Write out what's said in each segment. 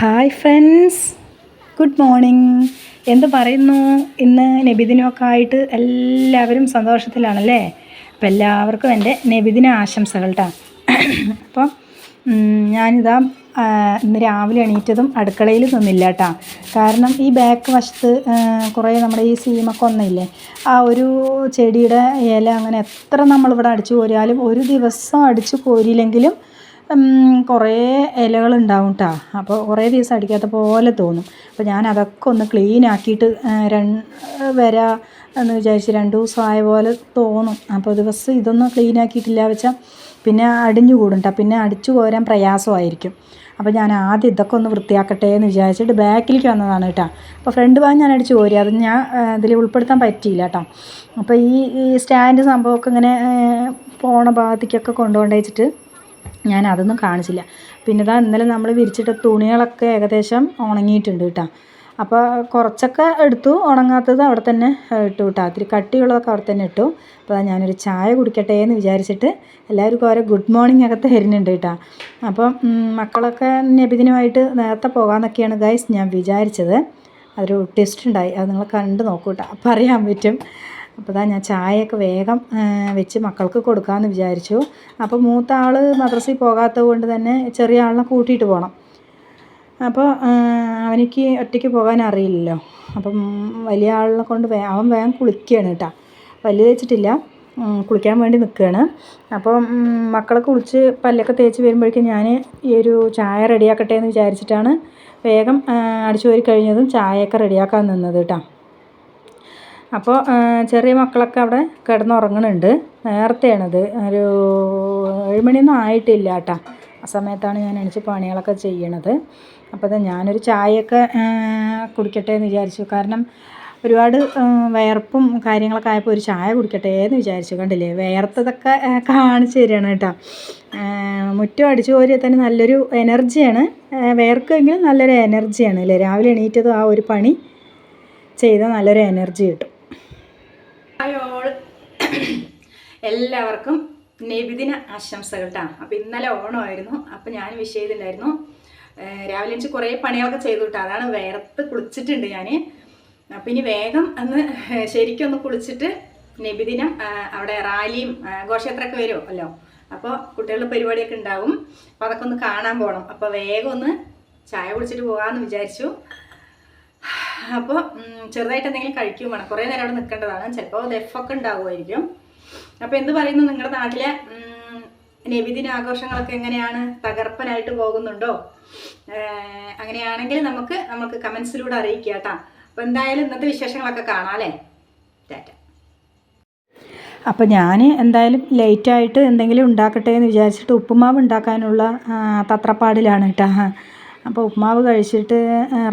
Hi friends good morning എന്ത് പറയുന്നു? ഇന്ന് നബിദിനമൊക്കെ ആയിട്ട് എല്ലാവരും സന്തോഷത്തിലാണല്ലേ? അപ്പം എല്ലാവർക്കും എന്റെ നബിദിന ആശംസകൾ കേട്ടോ അപ്പോൾ ഞാനിതാ ഇന്ന് രാവിലെ എണീറ്റതും അടുക്കളയിൽ നിന്നില്ല കേട്ടോ കാരണം ഈ ബാക്ക് വശത്ത് കുറേ നമ്മുടെ ഈ സീമൊക്കെ ഒന്നില്ലേ ആ ഒരു ചെടിയുടെ ഇല അങ്ങനെ എത്ര നമ്മളിവിടെ അടിച്ചു കോരിയാലും ഒരു ദിവസം അടിച്ചു കോരിയില്ലെങ്കിലും കുറേ ഇലകൾ ഉണ്ടാവും കേട്ടോ അപ്പോൾ കുറേ ദിവസം അടിക്കാത്ത പോലെ തോന്നും. അപ്പോൾ ഞാൻ അതൊക്കെ ഒന്ന് ക്ലീൻ ആക്കിയിട്ട് വരാ എന്ന് വിചാരിച്ച് രണ്ട് ദിവസം ആയ പോലെ തോന്നും. അപ്പോൾ ദിവസം ഇതൊന്നും ക്ലീൻ ആക്കിയിട്ടില്ല വെച്ചാൽ പിന്നെ അടിഞ്ഞു കൂടും കേട്ടോ പിന്നെ അടിച്ചു പോരാൻ പ്രയാസമായിരിക്കും. അപ്പോൾ ഞാൻ ആദ്യം ഇതൊക്കെ ഒന്ന് വൃത്തിയാക്കട്ടെ എന്ന് വിചാരിച്ചിട്ട് ബാക്കിലേക്ക് വന്നതാണ് കേട്ടോ. അപ്പോൾ ഫ്രണ്ട് ഭാഗം ഞാൻ അടിച്ചു കോരി. അത് ഞാൻ ഇതിൽ ഉൾപ്പെടുത്താൻ പറ്റിയില്ല കേട്ടോ അപ്പോൾ ഈ ഈ സ്റ്റാൻഡ് സംഭവമൊക്കെ ഇങ്ങനെ പോണ ഭാഗത്തേക്കൊക്കെ കൊണ്ടുകൊണ്ട് വെച്ചിട്ട് ഞാൻ അതൊന്നും കാണിച്ചില്ല. പിന്നെ ഇതാ ഇന്നലെ നമ്മൾ വിരിച്ചിട്ട തുണികളൊക്കെ ഏകദേശം ഉണങ്ങിയിട്ടുണ്ട് കേട്ടോ. അപ്പോൾ കുറച്ചൊക്കെ എടുത്തു. ഉണങ്ങാത്തത് അവിടെ തന്നെ ഇട്ടു കേട്ടോ. ഇത്തിരി കട്ടിയുള്ളതൊക്കെ അവിടെ തന്നെ ഇട്ടു. അപ്പോൾ ഞാനൊരു ചായ കുടിക്കട്ടെ എന്ന് വിചാരിച്ചിട്ട് എല്ലാവർക്കും ഓരോ ഗുഡ് മോർണിംഗ് ഒക്കെ തരുന്നുണ്ട് കേട്ടോ. അപ്പം മക്കളൊക്കെ നബിദിനുമായിട്ട് നേരത്തെ പോകാമെന്നൊക്കെയാണ് ഗൈസ് ഞാൻ വിചാരിച്ചത്. അതൊരു ടെസ്റ്റ് ഉണ്ടായി. അത് നിങ്ങൾ കണ്ട് നോക്കൂ കേട്ടോ. പറയാൻ പറ്റും. അപ്പോൾ ഇതാ ഞാൻ ചായയൊക്കെ വേഗം വെച്ച് മക്കൾക്ക് കൊടുക്കാമെന്ന് വിചാരിച്ചു. അപ്പോൾ മൂത്ത ആൾ മദ്രസയിൽ പോകാത്തത് കൊണ്ട് തന്നെ ചെറിയ ആളിനെ കൂട്ടിയിട്ട് പോകണം അപ്പോൾ അവനിക്ക് ഒറ്റയ്ക്ക് പോകാൻ അറിയില്ലല്ലോ. അപ്പം വലിയ ആളിനെ കൊണ്ട് വേ അവൻ വേഗം കുളിക്കുകയാണ് കേട്ടോ വലിയ തേച്ചിട്ടില്ല. കുളിക്കാൻ വേണ്ടി നിൽക്കുകയാണ് അപ്പം മക്കളെ കുളിച്ച് പല്ലൊക്കെ തേച്ച് വരുമ്പോഴേക്കും ഞാൻ ഈ ഒരു ചായ റെഡിയാക്കട്ടെ എന്ന് വിചാരിച്ചിട്ടാണ് വേഗം അടിച്ചു പോയി കഴിഞ്ഞതും ചായയൊക്കെ റെഡിയാക്കാൻ നിന്നത് കേട്ടോ അപ്പോൾ ചെറിയ മക്കളൊക്കെ അവിടെ കിടന്നുറങ്ങുന്നുണ്ട് നേരത്തെയാണത്. ഒരു ഏഴുമണിയൊന്നും ആയിട്ടില്ല കേട്ടോ. ആ സമയത്താണ് ഞാൻ എണീച്ച് പണികളൊക്കെ ചെയ്യണത്. അപ്പോൾ ദാ ഞാനൊരു ചായയൊക്കെ കുടിക്കട്ടെ എന്ന് വിചാരിച്ചു. കാരണം ഒരുപാട് വിയർപ്പും കാര്യങ്ങളൊക്കെ ആയപ്പോൾ ഒരു ചായ കുടിക്കട്ടെ എന്ന് വിചാരിച്ചു. കണ്ടില്ലേ? വിയർത്തതൊക്കെ കാണിച്ച് തരികയാണ് കേട്ടോ. മുറ്റം അടിച്ചു കോരിയാൽ തന്നെ നല്ലൊരു എനർജിയാണ്. വിയർക്കുമെങ്കിലും നല്ലൊരു എനർജിയാണ് അല്ലേ? രാവിലെ എണീറ്റതും ആ ഒരു പണി ചെയ്താൽ നല്ലൊരു എനർജി കിട്ടും. ഹായ് ഓൾ എല്ലാവർക്കും നബിദിന ആശംസകൾ കേട്ടോ അപ്പോൾ ഇന്നലെ ഓണമായിരുന്നു. അപ്പം ഞാൻ വിഷ് ചെയ്തിട്ടുണ്ടായിരുന്നു. രാവിലെ എനിക്ക് കുറേ പണികളൊക്കെ ചെയ്തു കേട്ടോ അതാണ് വേർത്ത് കുളിച്ചിട്ടുണ്ട് ഞാൻ അപ്പം ഇനി വേഗം അന്ന് ശരിക്കും ഒന്ന് കുളിച്ചിട്ട് നബിദിനം അവിടെ റാലിയും ഘോഷയാത്രയൊക്കെ വരുമല്ലോ അപ്പോൾ കുട്ടികളുടെ പരിപാടിയൊക്കെ ഉണ്ടാവും. അപ്പോൾ അതൊക്കെ ഒന്ന് കാണാൻ പോകണം അപ്പോൾ വേഗം ഒന്ന് ചായ കുടിച്ചിട്ട് പോകാമെന്ന് വിചാരിച്ചു. അപ്പോൾ ചെറുതായിട്ട് എന്തെങ്കിലും കഴിക്കും വേണം. കുറേ നേരം അവിടെ നിൽക്കേണ്ടതാണ്. ചിലപ്പോൾ ദഫൊക്കെ ഉണ്ടാവുമായിരിക്കും. അപ്പോൾ എന്ത് പറയുന്നു? നിങ്ങളുടെ നാട്ടിലെ നബിദിന ആഘോഷങ്ങളൊക്കെ എങ്ങനെയാണ്? തകർപ്പനായിട്ട് പോകുന്നുണ്ടോ? അങ്ങനെയാണെങ്കിൽ നമുക്ക് നമുക്ക് കമൻസിലൂടെ അറിയിക്കുക കേട്ടോ. അപ്പോൾ എന്തായാലും ഇന്നത്തെ വിശേഷങ്ങളൊക്കെ കാണാം അല്ലേ? ടാറ്റ. അപ്പോൾ ഞാൻ എന്തായാലും ലേറ്റായിട്ട് എന്തെങ്കിലും ഉണ്ടാക്കട്ടെ എന്ന് വിചാരിച്ചിട്ട് ഉപ്പുമാവ് ഉണ്ടാക്കാനുള്ള തത്രപ്പാടിലാണ് കേട്ടോ. അപ്പോൾ ഉപ്പുമാവ് കഴിച്ചിട്ട്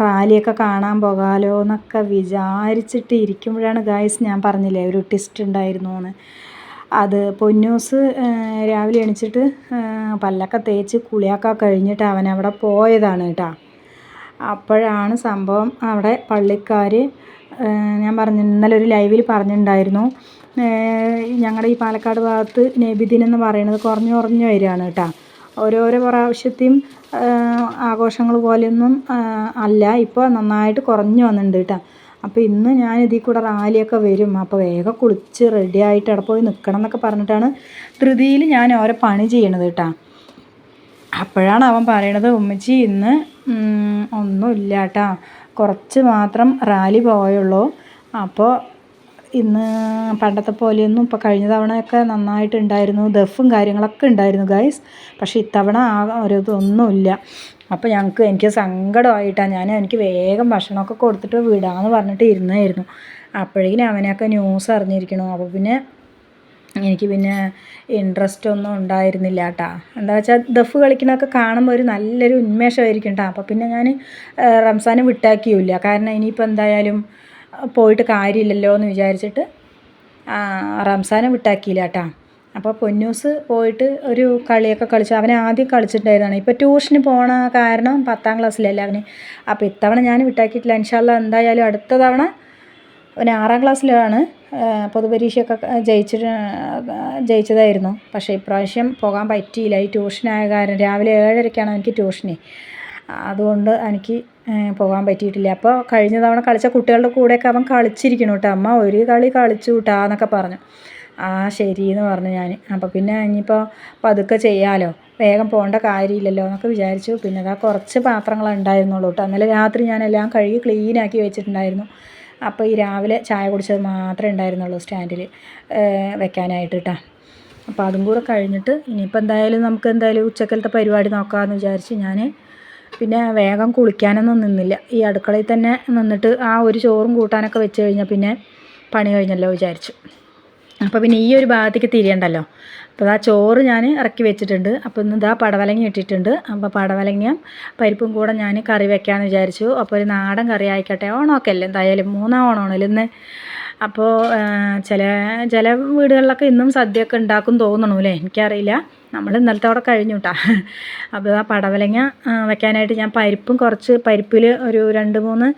റാലിയൊക്കെ കാണാൻ പോകാമല്ലോ എന്നൊക്കെ വിചാരിച്ചിട്ട് ഇരിക്കുമ്പോഴാണ് ഗായ്സ് ഞാൻ പറഞ്ഞില്ലേ ഒരു ട്വിസ്റ്റ് ഉണ്ടായിരുന്നു എന്ന് അത് പൊന്നൂസ് രാവിലെ എണിച്ചിട്ട് പല്ലൊക്കെ തേച്ച് കുളിയൊക്കെ കഴിഞ്ഞിട്ട് അവൻ അവിടെ പോയതാണ് കേട്ടോ. അപ്പോഴാണ് സംഭവം അവിടെ പള്ളിക്കാർ ഞാൻ പറഞ്ഞു ഇന്നലെ ഒരു ലൈവിൽ പറഞ്ഞിട്ടുണ്ടായിരുന്നു ഞങ്ങളുടെ ഈ പാലക്കാട് ഭാഗത്ത് നബിദിനം എന്ന് പറയുന്നത് കുറഞ്ഞു കുറഞ്ഞു വരികയാണ് കേട്ടോ. ഓരോരോ പ്രാവശ്യത്തെയും ആഘോഷങ്ങൾ പോലെയൊന്നും അല്ല. ഇപ്പോൾ നന്നായിട്ട് കുറഞ്ഞു വന്നിട്ടുണ്ട് കേട്ടോ. അപ്പോൾ ഇന്ന് ഞാൻ ഇതിൽ കൂടെ റാലിയൊക്കെ വരും. അപ്പോൾ വേഗം കുളിച്ച് റെഡി ആയിട്ട് അവിടെ പോയി നിൽക്കണം എന്നൊക്കെ പറഞ്ഞിട്ടാണ് ധൃതിയിൽ ഞാൻ ഓരോ പണി ചെയ്യണത് കേട്ടോ. അപ്പോഴാണ് അവൻ പറയണത് ഉമ്മച്ചി ഇന്ന് ഒന്നുമില്ല കേട്ടോ. കുറച്ച് മാത്രം റാലി പോയുള്ളൂ. അപ്പോൾ ഇന്ന് പണ്ടത്തെ പോലെയൊന്നും ഇപ്പോൾ കഴിഞ്ഞ തവണയൊക്കെ നന്നായിട്ടുണ്ടായിരുന്നു. ദഫും കാര്യങ്ങളൊക്കെ ഉണ്ടായിരുന്നു ഗൈസ് പക്ഷേ ഇത്തവണ ആ ഒരു ഇതൊന്നുമില്ല. അപ്പോൾ ഞങ്ങൾക്ക് എനിക്ക് സങ്കടമായിട്ടാണ് ഞാൻ എനിക്ക് വേഗം ഭക്ഷണമൊക്കെ കൊടുത്തിട്ട് വിടാമെന്ന് പറഞ്ഞിട്ട് ഇരുന്നായിരുന്നു. അപ്പോഴേക്കും അവനൊക്കെ ന്യൂസ് അറിഞ്ഞിരിക്കണു. അപ്പോൾ പിന്നെ എനിക്ക് പിന്നെ ഇൻട്രസ്റ്റ് ഒന്നും ഉണ്ടായിരുന്നില്ല കേട്ടോ എന്താ വെച്ചാൽ ദഫ് കളിക്കണമൊക്കെ കാണുമ്പോൾ ഒരു നല്ലൊരു ഉന്മേഷമായിരിക്കും കേട്ടോ അപ്പോൾ പിന്നെ ഞാൻ റംസാനെ വിട്ടാക്കിയില്ല. കാരണം ഇനിയിപ്പോൾ എന്തായാലും പോയിട്ട് കാര്യമില്ലല്ലോ എന്ന് വിചാരിച്ചിട്ട് റംസാനെ വിട്ടാക്കിയില്ല കേട്ടോ. അപ്പോൾ പൊന്നൂസ് പോയിട്ട് ഒരു കളിയൊക്കെ കളിച്ചു. അവനെ ആദ്യം കളിച്ചിട്ടുണ്ടായിരുന്നു ഇപ്പോൾ ട്യൂഷന് പോണ കാരണം പത്താം ക്ലാസ്സിലല്ലേ അവന്. അപ്പോൾ ഇത്തവണ ഞാൻ വിട്ടാക്കിയിട്ടില്ല. ഇൻഷാല്ല എന്തായാലും അടുത്ത തവണ അവൻ ആറാം ക്ലാസ്സിലാണ് പൊതുപരീക്ഷയൊക്കെ ജയിച്ചിട്ട് ജയിച്ചതായിരുന്നു. പക്ഷേ ഇപ്രാവശ്യം പോകാൻ പറ്റിയില്ല. ഈ ട്യൂഷനായ കാരണം രാവിലെ ഏഴരയ്ക്കാണ് എനിക്ക് ട്യൂഷന്. അതുകൊണ്ട് എനിക്ക് പോകാൻ പറ്റിയിട്ടില്ല. അപ്പോൾ കഴിഞ്ഞ തവണ കളിച്ച കുട്ടികളുടെ കൂടെയൊക്കെ അവൻ കളിച്ചിരിക്കണം കേട്ടോ. അമ്മ ഒരു കളി കളിച്ചു കേട്ടാ എന്നൊക്കെ പറഞ്ഞു. ആ ശരി എന്ന് പറഞ്ഞു ഞാൻ അപ്പോൾ പിന്നെ ഇനിയിപ്പോൾ പതുക്കെ ചെയ്യാമല്ലോ വേഗം പോകേണ്ട കാര്യമില്ലല്ലോ എന്നൊക്കെ വിചാരിച്ചു. പിന്നെ അതാ കുറച്ച് പാത്രങ്ങൾ ഉണ്ടായിരുന്നുള്ളൂ കേട്ടോ അന്നലെ രാത്രി ഞാനെല്ലാം കഴുകി ക്ലീനാക്കി വെച്ചിട്ടുണ്ടായിരുന്നു. അപ്പോൾ ഈ രാവിലെ ചായ കുടിച്ചത് മാത്രമേ ഉണ്ടായിരുന്നുള്ളൂ സ്റ്റാൻഡിൽ വെക്കാനായിട്ട് കേട്ടോ അപ്പോൾ അതും കൂടെ കഴിഞ്ഞിട്ട് ഇനിയിപ്പോൾ എന്തായാലും നമുക്ക് എന്തായാലും ഉച്ചക്കലത്തെ പരിപാടി നോക്കാമെന്ന് വിചാരിച്ച് ഞാൻ പിന്നെ വേഗം കുളിക്കാനൊന്നും നിന്നില്ല. ഈ അടുക്കളയിൽ തന്നെ നിന്നിട്ട് ആ ഒരു ചോറും കൂട്ടാനൊക്കെ വെച്ച് കഴിഞ്ഞാൽ പിന്നെ പണി കഴിഞ്ഞല്ലോ വിചാരിച്ചു. അപ്പോൾ പിന്നെ ഈ ഒരു ഭാഗത്തേക്ക് തിരിയണ്ടല്ലോ. അപ്പോൾ ആ ചോറ് ഞാൻ ഇറക്കി വെച്ചിട്ടുണ്ട്. അപ്പോൾ ഇന്ന് ഇതാ പടവലങ്ങ ഇട്ടിട്ടുണ്ട്. അപ്പോൾ പടവലങ്ങ പരിപ്പും കൂടെ ഞാൻ കറി വെക്കാമെന്ന് വിചാരിച്ചു. അപ്പോൾ ഒരു നാടൻ കറി ആയിക്കോട്ടെ. ഓണമൊക്കെ അല്ലേ എന്തായാലും മൂന്നാം ഓണമാണല്ലോ ഇന്ന്. അപ്പോൾ ചില ചില വീടുകളിലൊക്കെ ഇന്നും സദ്യയൊക്കെ ഉണ്ടാക്കും തോന്നണു അല്ലേ എനിക്കറിയില്ല. നമ്മൾ ഇന്നലത്തെ അവിടെ കഴിഞ്ഞു കേട്ടാ അപ്പോൾ ആ പടവലങ്ങ വെക്കാനായിട്ട് ഞാൻ പരിപ്പും കുറച്ച് പരിപ്പിൽ ഒരു രണ്ട് മൂന്ന്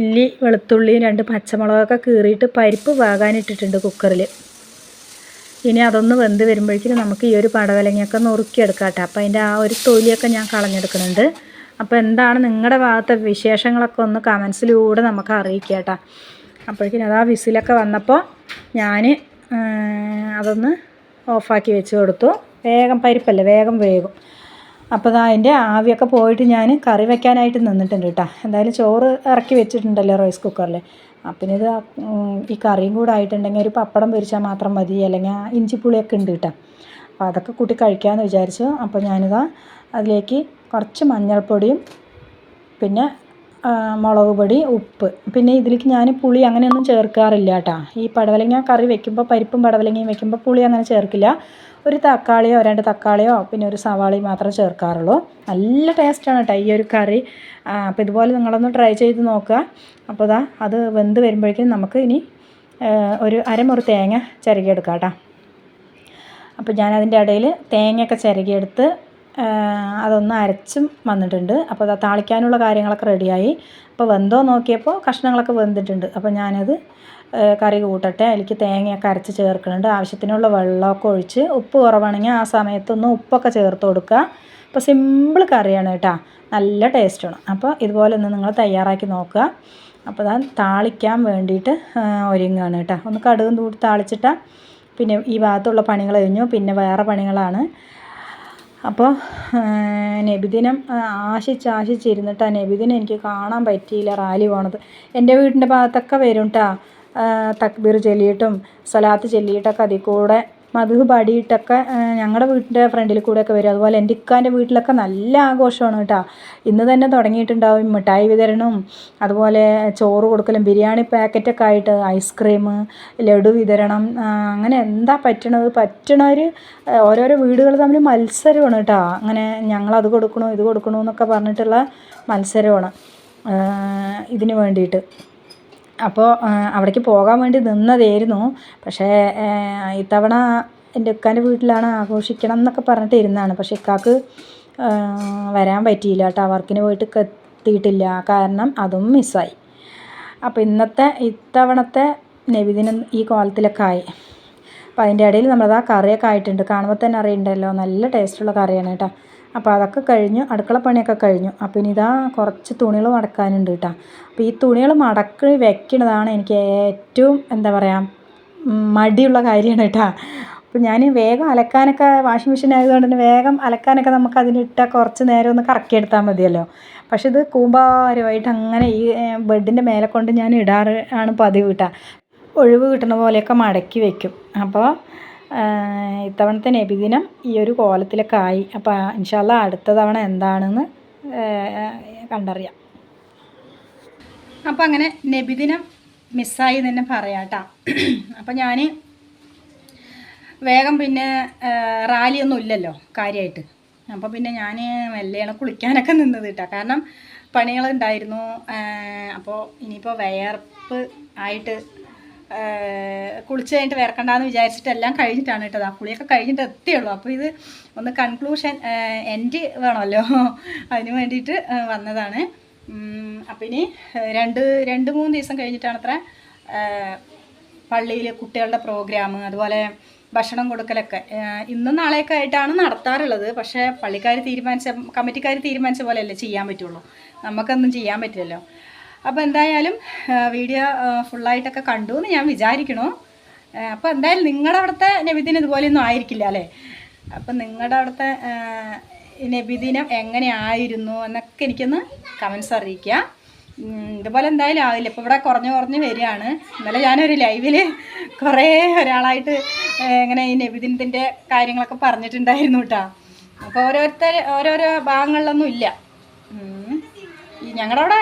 ഇല്ലി വെളുത്തുള്ളിയും രണ്ട് പച്ചമുളകൊക്കെ കീറിയിട്ട് പരിപ്പ് വേകാനിട്ടിട്ടുണ്ട് കുക്കറിൽ ഇനി അതൊന്ന് വെന്ത് വരുമ്പോഴേക്കും നമുക്ക് ഈ ഒരു പടവലങ്ങയൊക്കെ നുറുക്കിയെടുക്കാം കേട്ടോ അപ്പോൾ അതിന്റെ ആ ഒരു തൊലിയൊക്കെ ഞാൻ കളഞ്ഞെടുക്കുന്നുണ്ട്. അപ്പോൾ എന്താണ് നിങ്ങളുടെ ഭാഗത്തെ വിശേഷങ്ങളൊക്കെ ഒന്ന് കമൻസിലൂടെ നമുക്ക് അറിയിക്കാം കേട്ടോ അപ്പോഴേക്കും അത് ആ വിസിലൊക്കെ വന്നപ്പോൾ ഞാൻ അതൊന്ന് ഓഫാക്കി വെച്ച് കൊടുത്തു. വേഗം പരിപ്പല്ലേ വേഗം വേകും. അപ്പോൾ ദാ അതിന്റെ ആവിയൊക്കെ പോയിട്ട് ഞാൻ കറി വെക്കാനായിട്ട് നിന്നിട്ടുണ്ട് കേട്ടോ. എന്തായാലും ചോറ് ഇറക്കി വെച്ചിട്ടുണ്ടല്ലോ റൈസ് കുക്കറിൽ. അപ്പം ഇത് ഈ കറിയും കൂടെ ആയിട്ടുണ്ടെങ്കിൽ ഒരു പപ്പടം പൊരിച്ചാൽ മാത്രം മതി അല്ലെങ്കിൽ ഇഞ്ചിപ്പുളിയൊക്കെ ഉണ്ട് കേട്ടോ. അപ്പോൾ അതൊക്കെ കൂട്ടി കഴിക്കാമെന്ന് വിചാരിച്ചു. അപ്പോൾ ഞാനിതാ അതിലേക്ക് കുറച്ച് മഞ്ഞൾപ്പൊടിയും പിന്നെ മുളക് പൊടി ഉപ്പ്. പിന്നെ ഇതിലേക്ക് ഞാൻ പുളി അങ്ങനെയൊന്നും ചേർക്കാറില്ല കേട്ടോ ഈ പടവലങ്ങ കറി വെക്കുമ്പോൾ പരിപ്പും പടവലങ്ങയും വെക്കുമ്പോൾ പുളി അങ്ങനെ ചേർക്കില്ല. ഒരു തക്കാളിയോ രണ്ട് തക്കാളിയോ പിന്നെ ഒരു സവാളയും മാത്രമേ ചേർക്കാറുള്ളൂ. നല്ല ടേസ്റ്റാണ് കേട്ടോ ഈ ഒരു കറി. അപ്പോൾ ഇതുപോലെ നിങ്ങളൊന്ന് ട്രൈ ചെയ്ത് നോക്കുക. അപ്പോൾ ഇതാ അത് വെന്ത് വരുമ്പോഴേക്കും നമുക്ക് ഇനി ഒരു അരമുറി തേങ്ങ ചിരകിയെടുക്കാം കേട്ടോ അപ്പോൾ ഞാനതിന്റെ ഇടയിൽ തേങ്ങയൊക്കെ ചിരകിയെടുത്ത് അതൊന്ന് അരച്ചും വന്നിട്ടുണ്ട്. അപ്പോൾ അത് താളിക്കാനുള്ള കാര്യങ്ങളൊക്കെ റെഡിയായി. അപ്പോൾ വെന്തോ നോക്കിയപ്പോൾ കഷ്ണങ്ങളൊക്കെ വെന്തിട്ടുണ്ട്. അപ്പോൾ ഞാനത് കറി കൂട്ടട്ടെ. അതിലേക്ക് തേങ്ങയൊക്കെ അരച്ച് ചേർക്കുന്നുണ്ട്. ആവശ്യത്തിനുള്ള വെള്ളമൊക്കെ ഒഴിച്ച് ഉപ്പ് കുറവാണെങ്കിൽ ആ സമയത്തൊന്ന് ഉപ്പൊക്കെ ചേർത്ത് കൊടുക്കുക. അപ്പോൾ സിമ്പിൾ കറിയാണ് കേട്ടോ. നല്ല ടേസ്റ്റാണ് അപ്പോൾ ഇതുപോലെ ഒന്ന് നിങ്ങൾ തയ്യാറാക്കി നോക്കുക. അപ്പോൾ ഞാൻ താളിക്കാൻ വേണ്ടിയിട്ട് ഒരുങ്ങുകയാണ് കേട്ടോ. ഒന്ന് കടുകും തൂട്ടി താളിച്ചിട്ടാൽ പിന്നെ ഈ ഭാഗത്തുള്ള പണികൾ കഴിഞ്ഞു. പിന്നെ വേറെ പണികളാണ്. അപ്പോൾ നബിദിനം ആശിച്ച് ആശിച്ചിരുന്നിട്ട് ആ നബിദിനം എനിക്ക് കാണാൻ പറ്റിയില്ല റാലി പോണത്. എന്റെ വീടിന്റെ ഭാഗത്തൊക്കെ വരും കേട്ടോ തക്ബീർ ചൊല്ലിയിട്ടും സ്വലാത്ത് ചൊല്ലിയിട്ടൊക്കെ അതിൽ കൂടെ മധു പാടിയിട്ടൊക്കെ ഞങ്ങളുടെ വീട്ടിന്റെ ഫ്രണ്ടിൽ കൂടെയൊക്കെ വരും. അതുപോലെ എന്റെ ഇക്കാന്റെ വീട്ടിലൊക്കെ നല്ല ആഘോഷമാണ് കേട്ടോ. ഇന്ന് തന്നെ തുടങ്ങിയിട്ടുണ്ടാവും മിഠായി വിതരണവും അതുപോലെ ചോറ് കൊടുക്കലും ബിരിയാണി പാക്കറ്റൊക്കെ ആയിട്ട് ഐസ്ക്രീം ലഡു വിതരണം അങ്ങനെ എന്താ പറ്റണത്? പറ്റണവർ ഓരോരോ വീടുകൾ തമ്മിൽ മത്സരമാണ് കേട്ടോ. അങ്ങനെ ഞങ്ങളത് കൊടുക്കണോ ഇത് കൊടുക്കണോ എന്നൊക്കെ പറഞ്ഞിട്ടുള്ള മത്സരമാണ് ഇതിന് വേണ്ടിയിട്ട്. അപ്പോൾ അവിടേക്ക് പോകാൻ വേണ്ടി നിന്നതായിരുന്നു. പക്ഷേ ഇത്തവണ എന്റെ ഇക്കാന്റെ വീട്ടിലാണ് ആഘോഷിക്കണം എന്നൊക്കെ പറഞ്ഞിട്ട് ഇരുന്നതാണ്. പക്ഷേ ഇക്കാക്ക് വരാൻ പറ്റിയില്ല കേട്ടോ. വർക്കിന് പോയിട്ട് എത്തിയിട്ടില്ല. കാരണം അതും മിസ്സായി. അപ്പോൾ ഇന്നത്തെ ഇത്തവണത്തെ നബിദിനം ഈ കോലത്തിലൊക്കെ ആയി. അപ്പോൾ അതിന്റെ ഇടയിൽ നമ്മളത് ആ കറിയൊക്കെ ആയിട്ടുണ്ട്. കാണുമ്പോൾ തന്നെ അറിയണ്ടല്ലോ. നല്ല ടേസ്റ്റുള്ള കറിയാണ് കേട്ടോ. അപ്പോൾ അതൊക്കെ കഴിഞ്ഞു അടുക്കള പണിയൊക്കെ കഴിഞ്ഞു. അപ്പോൾ ഇനി ഇതാ കുറച്ച് തുണികൾ മടക്കാനുണ്ട് കേട്ടോ. അപ്പോൾ ഈ തുണികൾ മടക്കി വെക്കണതാണ് എനിക്ക് ഏറ്റവും എന്താ പറയുക മടിയുള്ള കാര്യമാണ് കേട്ടോ. അപ്പോൾ ഞാൻ വേഗം അലക്കാനൊക്കെ വാഷിംഗ് മെഷീൻ ആയതുകൊണ്ട് തന്നെ വേഗം അലക്കാനൊക്കെ നമുക്ക് അതിനിട്ടാൽ കുറച്ച് നേരം ഒന്ന് കറക്കിയെടുത്താൽ മതിയല്ലോ. പക്ഷെ ഇത് കൂമ്പാരമായിട്ട് അങ്ങനെ ഈ ബെഡിന്റെ മേലെ കൊണ്ട് ഞാൻ ഇടാറ് ആണ് പതിവ് കിട്ടുക ഒഴിവ് കിട്ടുന്ന പോലെയൊക്കെ മടക്കി വെക്കും. അപ്പോൾ ഇത്തവണത്തെ നബിദിനം ഈ ഒരു കോലത്തിലൊക്കെ ആയി. അപ്പോൾ ഇൻഷാല്ല അടുത്ത തവണ എന്താണെന്ന് കണ്ടറിയാം. അപ്പോൾ അങ്ങനെ നബിദിനം മിസ്സായി തന്നെ പറയാം കേട്ടോ അപ്പോൾ ഞാൻ വേഗം പിന്നെ റാലിയൊന്നും ഇല്ലല്ലോ കാര്യമായിട്ട് അപ്പോൾ പിന്നെ ഞാൻ മെല്ലെയാണ് കുളിക്കാനൊക്കെ നിന്നത് കേട്ടോ കാരണം പണികളുണ്ടായിരുന്നു അപ്പോൾ ഇനിയിപ്പോൾ വിയർപ്പ് ആയിട്ട് കുളിച്ച് കഴിഞ്ഞിട്ട് വിയർക്കണ്ടെന്ന് വിചാരിച്ചിട്ട് എല്ലാം കഴിഞ്ഞിട്ടാണ് കേട്ടോ. ആ കുളിയൊക്കെ കഴിഞ്ഞിട്ട് എത്തിയുള്ളൂ. അപ്പോൾ ഇത് ഒന്ന് കൺക്ലൂഷൻ എൻഡ് വേണമല്ലോ. അതിന് വേണ്ടിയിട്ട് വന്നതാണ്. അപ്പം ഇനി രണ്ട് രണ്ട് മൂന്ന് ദിവസം കഴിഞ്ഞിട്ടാണ് അത്ര പള്ളിയിൽ കുട്ടികളുടെ പ്രോഗ്രാം അതുപോലെ ഭക്ഷണം കൊടുക്കലൊക്കെ. ഇന്നും നാളെയൊക്കെ ആയിട്ടാണ് നടത്താറുള്ളത്. പക്ഷേ പള്ളിക്കാർ തീരുമാനിച്ച കമ്മിറ്റിക്കാർ തീരുമാനിച്ച പോലെയല്ലേ ചെയ്യാൻ പറ്റുള്ളൂ. നമുക്കൊന്നും ചെയ്യാൻ പറ്റില്ലല്ലോ. അപ്പോൾ എന്തായാലും വീഡിയോ ഫുള്ളായിട്ടൊക്കെ കണ്ടു എന്ന് ഞാൻ വിചാരിക്കണു. അപ്പോൾ എന്തായാലും നിങ്ങളുടെ അവിടുത്തെ നബിദിനം ഇതുപോലെയൊന്നും ആയിരിക്കില്ല അല്ലേ? അപ്പം നിങ്ങളുടെ അവിടുത്തെ നബിദിനം എങ്ങനെയായിരുന്നു എന്നൊക്കെ എനിക്കൊന്ന് കമൻസ് അറിയിക്കുക. ഇതുപോലെ എന്തായാലും ആവില്ല. ഇപ്പോൾ ഇവിടെ കുറഞ്ഞു കുറഞ്ഞ് വരികയാണ്. ഇന്നലെ ഞാനൊരു ലൈവിൽ കുറേ ഒരാളായിട്ട് ഇങ്ങനെ ഈ നബിദിനത്തിന്റെ കാര്യങ്ങളൊക്കെ പറഞ്ഞിട്ടുണ്ടായിരുന്നു കേട്ടോ. അപ്പോൾ ഓരോരുത്തർ ഓരോരോ ഭാഗങ്ങളിലൊന്നും ഇല്ല. ഞങ്ങളുടെ അവിടെ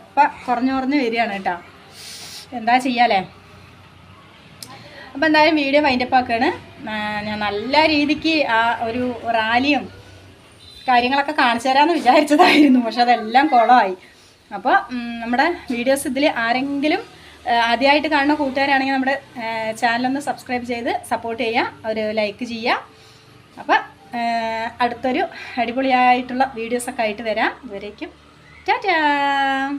ഇപ്പം കുറഞ്ഞു കുറഞ്ഞ് വരികയാണ് കേട്ടോ. എന്താ ചെയ്യാലേ? അപ്പോൾ എന്തായാലും വീഡിയോ വൈൻഡപ്പ് ആക്കുകയാണ്. ആ, ഞാൻ നല്ല രീതിക്ക് ആ ഒരു റാലിയും കാര്യങ്ങളൊക്കെ കാണിച്ചു തരാമെന്ന് വിചാരിച്ചതായിരുന്നു. പക്ഷെ അതെല്ലാം കുളമായി. അപ്പോൾ നമ്മുടെ വീഡിയോസ് ഇതിൽ ആരെങ്കിലും ആദ്യമായിട്ട് കാണുന്ന കൂട്ടുകാരാണെങ്കിൽ നമ്മുടെ ചാനലൊന്ന് സബ്സ്ക്രൈബ് ചെയ്ത് സപ്പോർട്ട് ചെയ്യുക. ഒരു ലൈക്ക് ചെയ്യുക. അപ്പോൾ അടുത്തൊരു അടിപൊളിയായിട്ടുള്ള വീഡിയോസൊക്കെ ആയിട്ട് വരാം. ഇതുവരേക്കും Tada!